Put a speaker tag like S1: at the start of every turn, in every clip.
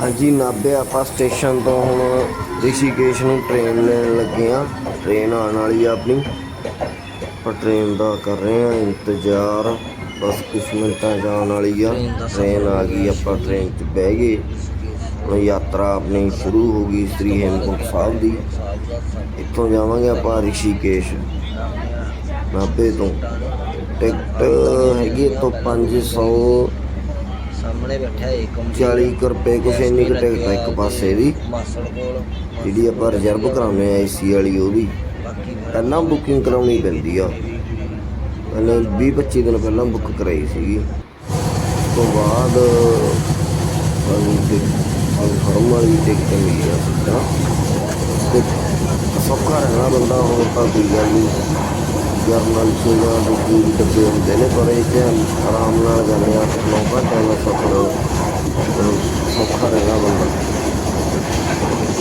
S1: ਹਾਂਜੀ ਨਾਭੇ ਆਪਾਂ ਸਟੇਸ਼ਨ ਤੋਂ ਹੁਣ ਰਿਸ਼ੀਕੇਸ਼ ਨੂੰ ਟ੍ਰੇਨ ਲੈਣ ਲੱਗੇ ਆ ਟ੍ਰੇਨ ਆਉਣ ਵਾਲੀ ਆ ਆਪਣੀ। ਪਰ ਟ੍ਰੇਨ ਦਾ ਕਰ ਰਹੇ ਆ ਇੰਤਜ਼ਾਰ। ਬਸ ਕੁਝ ਮਿੰਟਾਂ ਆਉਣ ਵਾਲੀ ਆ।
S2: ਟ੍ਰੇਨ
S1: ਆ ਗਈ ਆਪਾਂ ਟ੍ਰੇਨ 'ਚ ਬਹਿ ਗਏ। ਹੁਣ ਯਾਤਰਾ ਆਪਣੀ ਸ਼ੁਰੂ ਹੋ ਗਈ ਸ੍ਰੀ ਹੇਮਕੁੰਟ ਸਾਹਿਬ ਦੀ। ਇੱਥੋਂ ਜਾਵਾਂਗੇ ਆਪਾਂ ਰਿਸ਼ੀਕੇਸ਼ ਨਾਭੇ ਤੋਂ। ਟਿਕਟ ਹੈਗੀ ਤੋਂ 500
S2: ਸਾਹਮਣੇ ਬੈਠਾ ਏਕ
S1: 40 ਕੁ ਰੁਪਏ ਕੁਛ ਇੰਨੀ ਕੁ ਟਿਕਟ ਆ ਇੱਕ ਪਾਸੇ ਦੀ।
S2: ਮਾਸੜ ਕੋਲ
S1: ਜਿਹੜੀ ਆਪਾਂ ਰਿਜ਼ਰਵ ਕਰਾਉਂਦੇ ਆ ਏਸੀ ਵਾਲੀ ਉਹਦੀ
S2: ਬਾਕੀ
S1: ਪਹਿਲਾਂ ਬੁਕਿੰਗ ਕਰਾਉਣੀ ਪੈਂਦੀ ਆ। ਮੈंने 20 25 ਦਿਨ ਪਹਿਲਾਂ ਬੁੱਕ ਕਰਾਈ ਸੀਗੀ। ਉਸ ਤੋਂ ਬਾਅਦ ਕਨਫਰਮ ਵਾਲੀ ਟਿਕਟ ਮਿਲੀ ਆ ਸਿੱਧਾ। ਤੇ ਸੌਖਾ ਰਹਿਣਾ ਬੰਦਾ ਹੁਣ ਤਾਂ ਕੋਈ ਗੱਲ ਨਹੀਂ ਜਰਨਲ ਚੋਗਾ ਦੂਜੀ ਡੱਬੇ ਹੁੰਦੇ ਨੇ ਪਰ ਇਹ ਤੇ ਆਰਾਮ ਨਾਲ ਜਾਂਦੇ ਆ ਨੌ ਘੰਟੇ ਦਾ ਸਫ਼ਰ ਅਹ, ਸੌਖਾ ਰਹਿਣਾ ਬੰਦਾ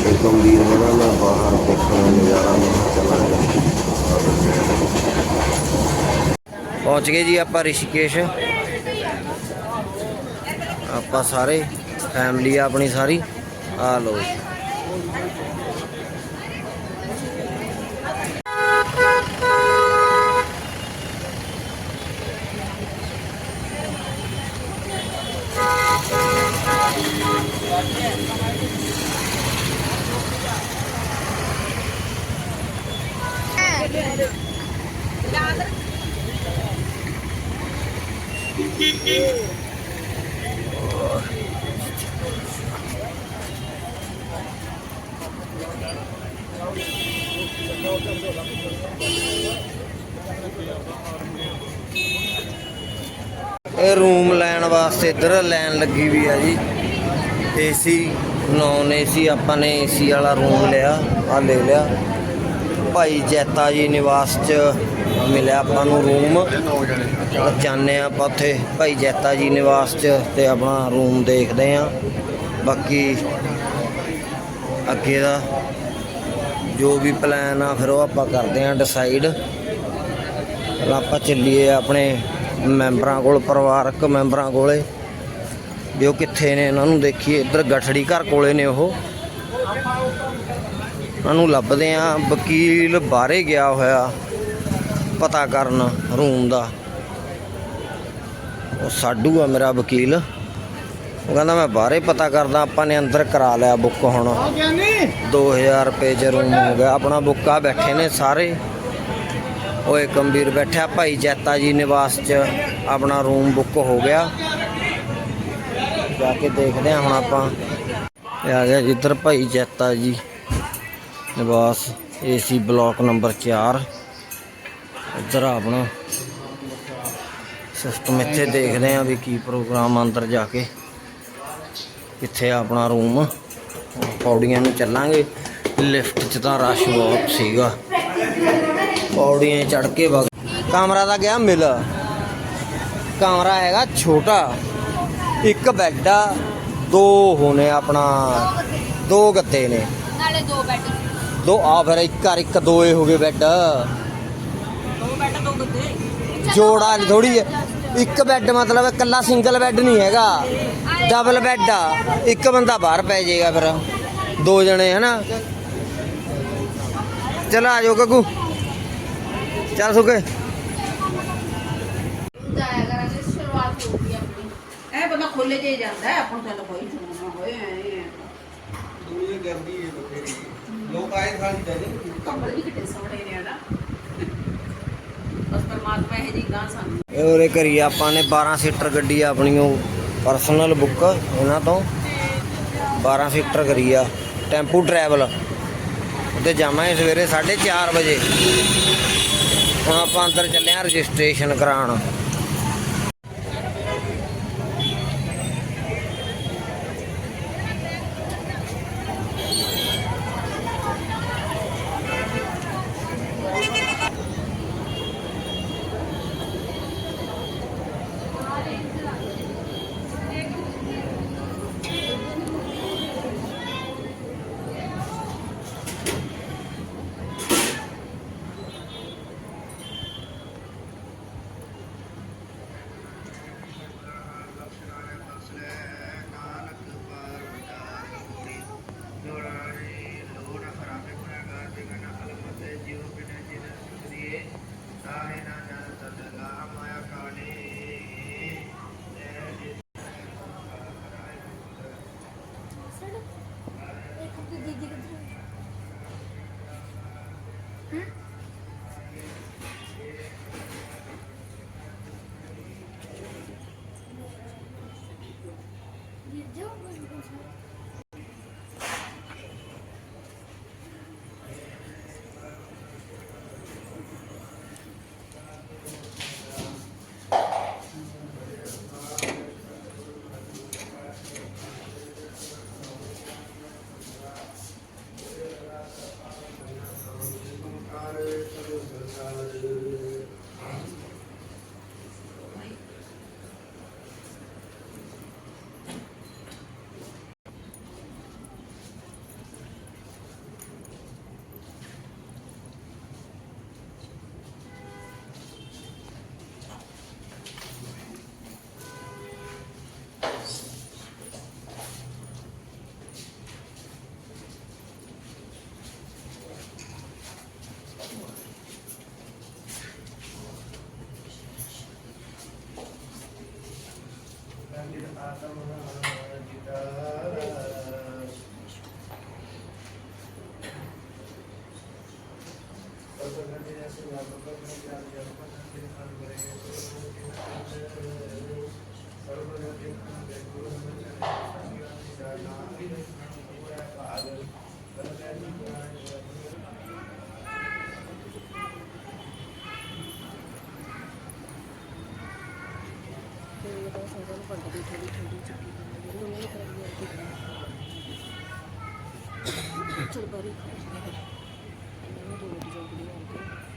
S1: ਇਹ ਗੰਭੀਰ ਹੋਣਾ ਮੈਂ ਬਾਹਰ ਦੇਖਣਾ ਨਜ਼ਾਰਾ ਮੈਂ ਚਲਾਂਗਾ
S2: ਪਹੁੰਚ ਗਏ ਜੀ ਆਪਾਂ ਰਿਸ਼ੀਕੇਸ਼ ਆਪਾਂ ਸਾਰੇ ਫੈਮਿਲੀ ਆ ਆਪਣੀ ਸਾਰੀ ਆ ਲੋ ਇਹ ਰੂਮ ਲੈਣ ਵਾਸਤੇ ਇੱਧਰ ਲਾਈਨ ਲੱਗੀ ਵੀ ਆ ਜੀ। ਏਸੀ ਨੌਨ ਏਸੀ ਆਪਾਂ ਨੇ ਏਸੀ ਵਾਲਾ ਰੂਮ ਲਿਆ ਆ ਲੈ ਲਿਆ। ਭਾਈ ਜੈਤਾ ਜੀ ਨਿਵਾਸ ਚ ਮਿਲਿਆ ਆਪਾਂ ਨੂੰ ਰੂਮ ਜਾਂਦੇ ਆ ਆਪਾਂ ਉੱਥੇ ਭਾਈ ਜੈਤਾ ਜੀ ਨਿਵਾਸ ਚ ਤੇ ਆਪਣਾ ਰੂਮ ਦੇਖਦੇ ਆ ਬਾਕੀ ਅੱਗੇ ਦਾ ਜੋ ਵੀ ਪਲਾਨ ਆ, ਫਿਰ ਉਹ ਆਪਾਂ ਕਰਦੇ ਆ ਡਿਸਾਈਡ ਆਪਾਂ ਚੱਲੀਏ ਆਪਣੇ ਮੈਂਬਰਾਂ ਕੋਲ, ਪਰਿਵਾਰਕ ਮੈਂਬਰਾਂ ਕੋਲੇ। ਵੀ ਉਹ ਕਿੱਥੇ ਨੇ ਇਹਨਾਂ ਨੂੰ ਦੇਖੀਏ। ਇੱਧਰ ਗਠੜੀ ਘਰ ਕੋਲੇ ਨੇ ਉਹ। ਉਹਨਾਂ ਨੂੰ ਲੱਭਦੇ ਆ ਵਕੀਲ ਬਾਹਰੇ ਗਿਆ ਹੋਇਆ। ਪਤਾ ਕਰਨ ਰੂਮ ਦਾ। ਉਹ ਸਾਡੂ ਆ ਮੇਰਾ ਵਕੀਲ। ਉਹ ਕਹਿੰਦਾ ਮੈਂ ਬਾਹਰੇ ਪਤਾ ਕਰਦਾ ਆਪਾਂ ਨੇ ਅੰਦਰ ਕਰਾ ਲਿਆ ਬੁੱਕ ਹੁਣ। 2000 ਰੁਪਏ ਚ ਰੂਮ ਹੋ ਗਿਆ। ਆਪਣਾ ਬੁੱਕਾ ਬੈਠੇ ਨੇ ਸਾਰੇ। ਓਏ ਗੰਭੀਰ ਬੈਠਾ ਭਾਈ ਜੈਤਾ ਜੀ ਨਿਵਾਸ ਚ। ਆਪਣਾ ਰੂਮ ਬੁੱਕ ਹੋ ਗਿਆ। ਜਾ ਕੇ ਦੇਖਦੇ ਹਾਂ ਹੁਣ ਆਪਾਂ। ਇਹ ਆ ਗਿਆ ਜਿੱਧਰ ਭਾਈ ਜੈਤਾ ਜੀ। ਨਿਵਾਸ ਏਸੀ ਬਲਾਕ ਨੰਬਰ 4 ਇੱਧਰ ਆਪਣਾ ਸਿਸਟਮ ਇੱਥੇ ਦੇਖਦੇ ਆ ਵੀ ਕੀ ਪ੍ਰੋਗਰਾਮ ਅੰਦਰ ਜਾ ਕੇ। ਕਿੱਥੇ ਆਪਣਾ ਰੂਮ ਪੌੜੀਆਂ ਨੂੰ ਚੱਲਾਂਗੇ। ਲਿਫਟ 'ਚ ਤਾਂ ਰਸ਼ ਬਹੁਤ ਸੀਗਾ। ਪੌੜੀਆਂ ਚੜ ਕੇ ਵਗ ਕਮਰਾ ਤਾਂ ਗਿਆ ਮਿਲ। ਕਮਰਾ ਹੈਗਾ ਛੋਟਾ। ਇੱਕ ਬੈੱਡ ਆ। ਦੋ ਹੋਣੇ ਆਪਣਾ। ਦੋ ਗੱਤੇ ਨੇ।
S3: ਨਾਲੇ ਦੋ ਬੈੱਡ
S2: ਦੋ ਆ ਫਿਰ ਇੱਕ ਘਰ ਇੱਕ ਦੋਏ ਹੋ ਗਏ ਬੈੱਡ
S3: ਦੋ ਦੋ
S2: ਜੋੜਾ ਥੋੜੀ ਇੱਕ ਬੈੱਡ ਮਤਲਬ ਇਕੱਲਾ ਸਿੰਗਲ ਬੈੱਡ ਨਹੀਂ ਹੈਗਾ। ਡਬਲ ਬੈੱਡ ਆ। ਇੱਕ ਬੰਦਾ ਬਾਹਰ ਪੈ ਜਾਏਗਾ ਫਿਰ। ਦੋ ਜਣੇ ਹਨਾ? ਚਲ ਆ ਜਾਓ ਗੱਗੂ। ਚੱਲ ਸੁਕੇ
S3: ਜਾਇਆ ਕਰਾਂਗੇ ਸ਼ੁਰੂਆਤ ਹੋਊਗੀ ਆਪਣੀ
S4: ਇਹ ਬੰਦਾ ਖੋਲੇ ਜੇ ਜਾਂਦਾ। ਹੈ, ਆਪਾਂ ਚੱਲ ਕੋਈ ਚੋਣ ਨਾ ਹੋਏ ਐ ਕੰਬਲ ਵੀ ਕਿੱਡੇ ਸੋਹਣੇ ਨੇ ਪਰਮਾਤਮਾ ਇਹ ਜੀ ਗਾਂ ਸਾਨੂੰ
S2: ਇਹ ਉਰੇ ਕਰੀ ਆਪਾਂ ਨੇ 12 ਸੀਟਰ ਗੱਡੀ ਆ ਆਪਣੀ ਉਹ ਪਰਸਨਲ ਬੁੱਕ ਇਹਨਾਂ ਤੋਂ। 12 ਸੀਟਰ ਕਰੀ ਆ, ਟੈਂਪੂ ਟਰੈਵਲ ਉੱਤੇ ਜਾਵਾਂਗੇ ਸਵੇਰੇ 4:30 ਵਜੇ। ਹੁਣ ਆਪਾਂ ਅੰਦਰ ਚੱਲੇ ਆ ਰਜਿਸਟ੍ਰੇਸ਼ਨ ਕਰਾਉਣ। Hmm?
S4: ਥੋੜੀ ਥੋੜੀ ਚੁੱਕੀ ਜਾਂਦੀ ਉਹਨੇ ਕਰੀ ਅੱਗੇ ਚਲ ਬਾਰੀ। ਖਾ ਲਈ ਰੋਟੀ あ!